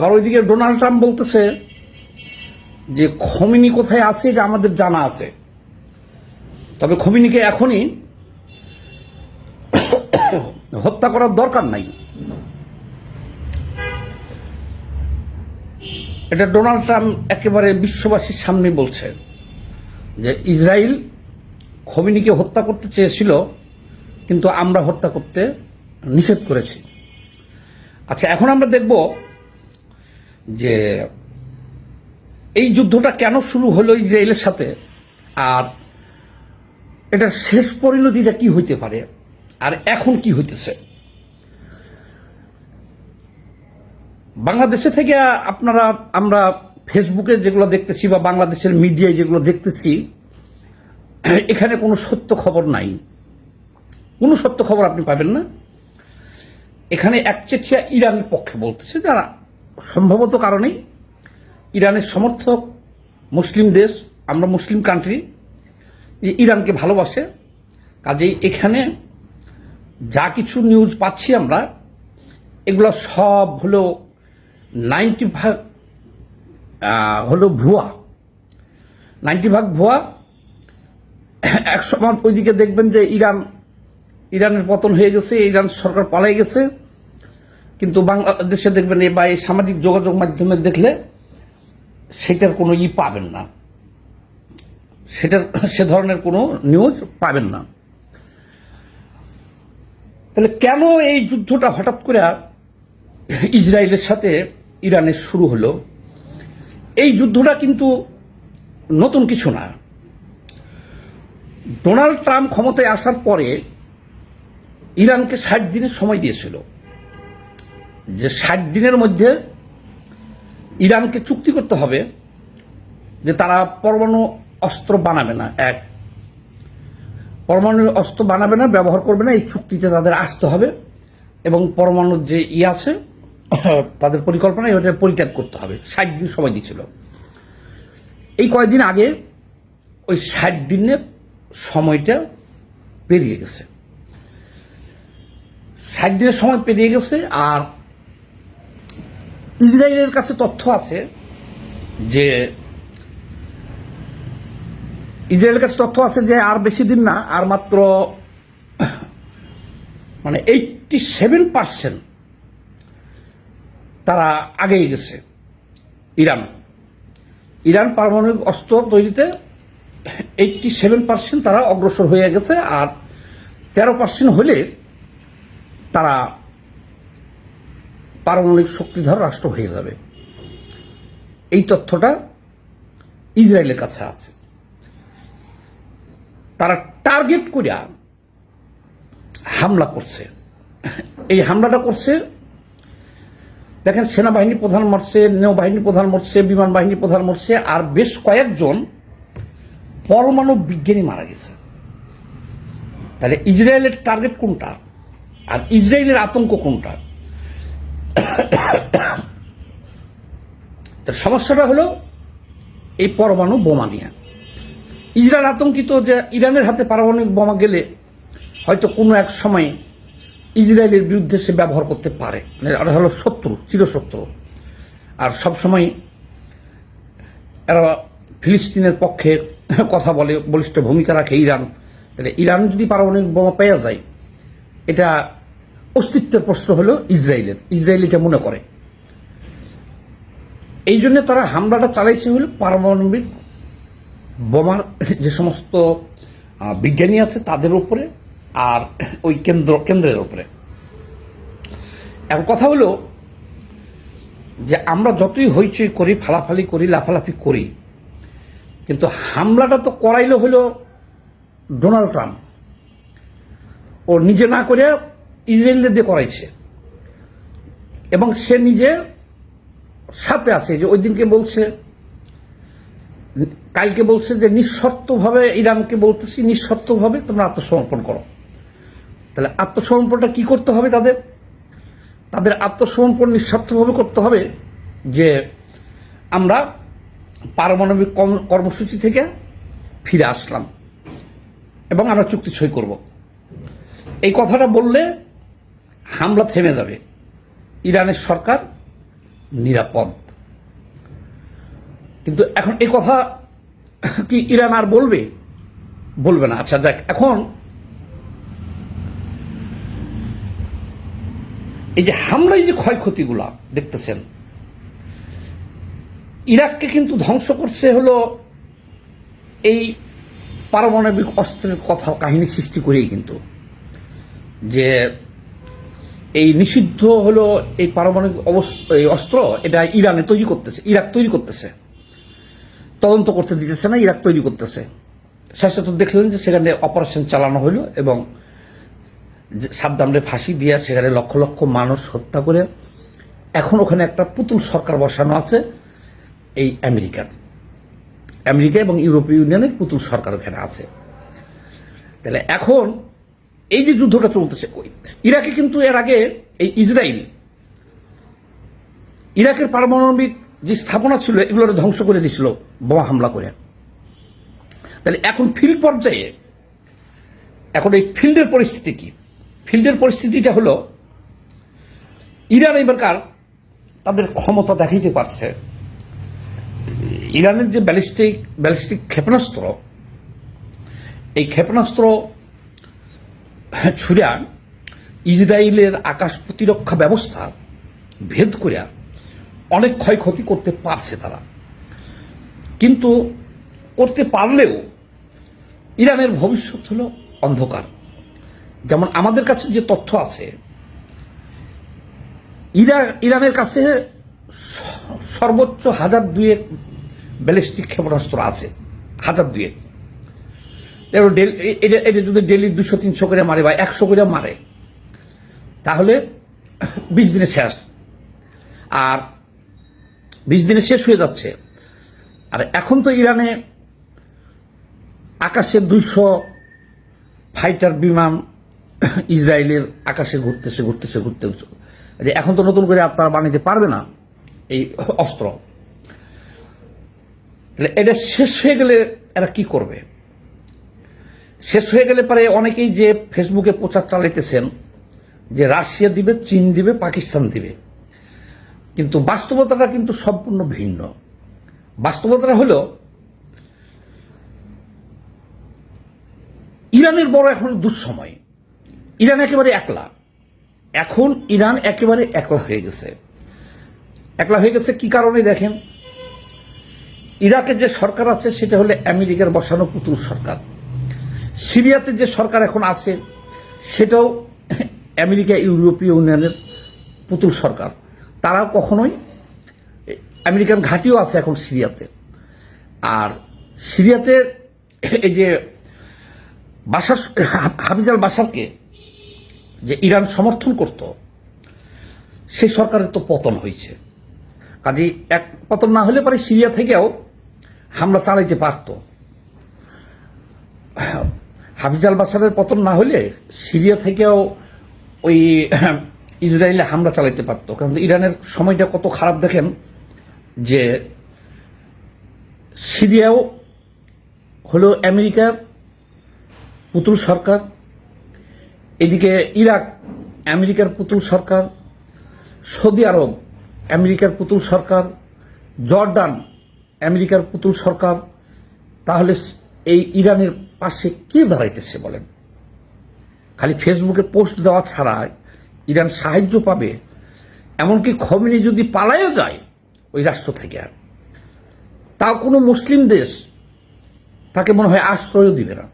আবার ওইদিকে Donald Trump বলতেছে যে, খমিনি কোথায় আছে এটা আমাদের জানা আছে। তবে খমিনিকে এখনই হত্যা করার দরকার নাই। এটা ডোনাল্ড ট্রাম্প একেবারে বিশ্ববাসীর সামনে বলছে যে, ইসরায়েল খমিনিকে হত্যা করতে চেয়েছিল, কিন্তু আমরা হত্যা করতে নিষেধ করেছি। আচ্ছা এখন আমরা দেখব যে এই যুদ্ধটা কেন শুরু হলো ইসরায়েলের সাথে? আর এটার শেষ পরিণতিটা কি হইতে পারে? আর এখন কি হইতেছে? বাংলাদেশে থেকে আপনারা, আমরা ফেসবুকে যেগুলো দেখতেছি বা বাংলাদেশের মিডিয়ায় যেগুলো দেখতেছি, এখানে কোনো সত্য খবর নাই। কোনো সত্য খবর আপনি পাবেন না। এখানে একচেটিয়া ইরানের পক্ষে বলতেছে যারা সম্ভবত কারণেই ইরানের সমর্থক মুসলিম দেশ, আমরা মুসলিম কান্ট্রি ইরানকে ভালোবাসে। কাজেই এখানে যা কিছু নিউজ পাচ্ছি আমরা, এগুলো সব হলো নাইনটি ভাগ হলো ভুয়া। নাইনটি ভাগ ভুয়া। এক সময় ওইদিকে দেখবেন যে ইরান, ইরানের পতন হয়ে গেছে, ইরান সরকার পালাই গেছে। কিন্তু বাংলাদেশে দেখবেন বা এই সামাজিক যোগাযোগ মাধ্যমে দেখলে সেটার কোনো ই পাবেন না। সেটার, সে ধরনের কোনো নিউজ পাবেন না। তাহলে কেন এই যুদ্ধটা হঠাৎ করে ইসরায়েলের সাথে ইরানের শুরু হলো? এই যুদ্ধটা কিন্তু নতুন কিছু না। ডোনাল্ড ট্রাম্প ক্ষমতায় আসার পরে ইরানকে ষাট দিনের সময় দিয়েছিল। যে ষাট দিনের মধ্যে ইরানকে চুক্তি করতে হবে যে তারা পরমাণু অস্ত্র বানাবে না, এক। পরমাণু অস্ত্র বানাবে না, ব্যবহার করবে না, এই চুক্তিতে তাদের আসতে হবে এবং পরমাণুর যে ই আছে, তাদের পরিকল্পনা এটা পরিত্যাগ করতে হবে। ষাট দিন সময় দিয়েছিল এই কয়েকদিন আগে ওই ষাট দিনের সময়টা পেরিয়ে গেছে। ষাট দিনের সময় পেরিয়ে গেছে আর ইসরায়েলের কাছে তথ্য আছে যে, ইসরায়েলের কাছে তথ্য আছে যে আর বেশি দিন না, আর মাত্র মানে এইটটি সেভেন পার্সেন্ট তারা আগেই গেছে, ইরান। ইরান পারমাণবিক অস্ত্র তৈরিতে এইটটি সেভেন পার্সেন্ট তারা অগ্রসর হয়ে গেছে, আর তেরো পার্সেন্ট হলে তারা পারমাণবিক শক্তিধর রাষ্ট্র হয়ে যাবে। এই তথ্যটা ইসরায়েলের কাছে আছে। তারা টার্গেট করিয়া হামলা করছে। এই হামলাটা করছে, দেখেন, সেনাবাহিনী প্রধান মরছে, নৌবাহিনী প্রধান মরছে, বিমান বাহিনী প্রধান মরছে, আর বেশ কয়েকজন পরমাণু বিজ্ঞানী মারা গেছে। তাহলে ইসরায়েলের টার্গেট কোনটা? আর ইসরায়েলের আতঙ্ক কোনটা? তার সমস্যাটা হলো এই পরমাণু বোমা নিয়ে। ইসরায়েল আতঙ্কিত যে ইরানের হাতে পারমাণবিক বোমা গেলে হয়তো কোনো এক সময় ইসরায়েলের বিরুদ্ধে সে ব্যবহার করতে পারে। মানে এটা হলো শত্রু, চিরশত্রু। আর সবসময় এরা ফিলিস্তিনের পক্ষে কথা বলে, বলিষ্ঠ ভূমিকা রাখে ইরান। তাহলে ইরান যদি পারমাণবিক বোমা পেয়ে যায়, এটা অস্তিত্বের প্রশ্ন হলো ইসরায়েলের। ইসরায়েল এটা মনে করে। এই জন্য তারা হামলাটা চালাইছে হলো পারমাণবিক বোমার যে সমস্ত বিজ্ঞানী আছে তাদের উপরে আর ওই কেন্দ্র, কেন্দ্রের উপরে। এখন কথা হলো যে আমরা যতই হইচই করি, ফালাফালি করি, লাফালাফি করি, কিন্তু হামলাটা তো করাইলো হলো ডোনাল্ড ট্রাম্প। ও নিজে না করে ইসরায়েলদের দিয়ে করাইছে। এবং সে নিজে সাথে আছে যে ওই দিনকে বলছে, কালকে বলছে যে নিঃশর্তভাবে ইরানকে বলতেছি, নিঃশর্তভাবে তোমরা আত্মসমর্পণ করো। তাহলে আত্মসমর্পণটা কি করতে হবে তাদের? তাদের আত্মসমর্পণ নিঃস্বার্থভাবে করতে হবে যে আমরা পারমাণবিক কর্মসূচি থেকে ফিরে আসলাম এবং আমরা চুক্তি সই করব। এই কথাটা বললে হামলা থেমে যাবে। ইরানের সরকার নিরাপদ। কিন্তু এখন এই কথা কি ইরান আর বলবে? বলবে না। আচ্ছা দেখ, এখন এই যে হামলায় যে ক্ষয়ক্ষতিগুলা দেখতেছেন, ইরাককে কিন্তু ধ্বংস করছে হলো এই পারমাণবিক অস্ত্রের কথা, কাহিনী সৃষ্টি করেই কিন্তু। যে এই নিষিদ্ধ হলো এই পারমাণবিক এই অস্ত্র, এটা ইরানে তৈরি করতেছে, ইরাক তৈরি করতেছে। তদন্ত করতে দিতেছে না, ইরাক তৈরি করতেছে। শেষে তো দেখলেন যে সেখানে অপারেশন চালানো হলো এবং যে সাদ্দামরে ফাঁসি দিয়ে সেখানে লক্ষ লক্ষ মানুষ হত্যা করে এখন ওখানে একটা পুতুল সরকার বসানো আছে, এই আমেরিকার। আমেরিকা এবং ইউরোপীয় ইউনিয়নের পুতুল সরকার ওখানে আছে। তাহলে এখন এই যে যুদ্ধটা চলতেছে ইরাকে কিন্তু এর আগে এই ইসরায়েল ইরাকের পারমাণবিক যে স্থাপনা ছিল এগুলোর ধ্বংস করে দিয়েছিল, বোমা হামলা করে। তাহলে এখন ফিল্ড পর্যায়ে, এখন এই ফিল্ডের পরিস্থিতি কি? ফিল্ডের পরিস্থিতিটা হলো, ইরান এবারকার তাদের ক্ষমতা দেখাইতে পারছে। ইরানের যে ব্যালিস্টিক ব্যালিস্টিক ক্ষেপণাস্ত্র, এই ক্ষেপণাস্ত্র ছুড়া ইসরায়েলের আকাশ প্রতিরক্ষা ব্যবস্থা ভেদ করিয়া অনেক ক্ষয়ক্ষতি করতে পারছে তারা। কিন্তু করতে পারলেও ইরানের ভবিষ্যৎ হলো অন্ধকার। যেমন আমাদের কাছে যে তথ্য আছে, ইরা, ইরানের কাছে সর্বোচ্চ হাজার দুয়েক ব্যালিস্টিক ক্ষেপণাস্ত্র আছে, হাজার দুয়েক। এবার এটা এটা যদি ডেলি দুশো, তিনশো করে মারে বা একশো করে মারে, তাহলে বিশ দিনে শেষ। আর বিশ দিনে শেষ হয়ে যাচ্ছে। আর এখন তো ইরানে আকাশে দুইশো ফাইটার বিমান ইসরায়েলের আকাশে ঘুরতেছে ঘুরতেছে ঘুরতে এখন তো নতুন করে আপনারা বানাইতে পারবে না এই অস্ত্র। এটা শেষ হয়ে গেলে এরা কি করবে? শেষ হয়ে গেলে পরে অনেকেই যে ফেসবুকে প্রচার চালাইতেছেন, যে রাশিয়া দিবে, চীন দিবে, পাকিস্তান দিবে। কিন্তু বাস্তবতাটা কিন্তু সম্পূর্ণ ভিন্ন। বাস্তবতাটা হলো, ইরানের বড় এখন দুঃসময়। ইরান একেবারে একলা। এখন ইরান একেবারে একলা হয়ে গেছে। একলা হয়ে গেছে কি কারণে দেখেন? ইরাকের যে সরকার আছে, সেটা হলো আমেরিকার বসানো পুতুল সরকার। সিরিয়াতে যে সরকার এখন আছে, সেটাও আমেরিকা, ইউরোপীয় ইউনিয়নের পুতুল সরকার। তারাও কখনোই আমেরিকান ঘাঁটিও আছে এখন সিরিয়াতে। আর সিরিয়াতে এই যে বাসার হাফিজাল বাসারকে যে ইরান সমর্থন করত, সেই সরকারের তো পতন হয়েছে। কাজে এক পতন না হলে পরে সিরিয়া থেকেও হামলা চালাইতে পারত। হাফিজাল বাসারের পতন না হলে সিরিয়া থেকেও ওই ইসরায়েলে হামলা চালাইতে পারত। কারণ ইরানের সময়টা কত খারাপ দেখেন যে সিরিয়াও হলো আমেরিকার পুতুল সরকার, এদিকে ইরাক আমেরিকার পুতুল সরকার, সৌদি আরব আমেরিকার পুতুল সরকার, জর্ডান আমেরিকার পুতুল সরকার। তাহলে এই ইরানের পাশে কে দাঁড়াইতেছে বলেন? খালি ফেসবুকে পোস্ট দেওয়া ছাড়া ইরান সাহায্য পাবে, এমনকি খমিনি যদি পালায়ও যায় ওই রাষ্ট্র থেকে আর। তাও কোনো মুসলিম দেশ তাকে মনে হয় আশ্রয়ও দিবে না।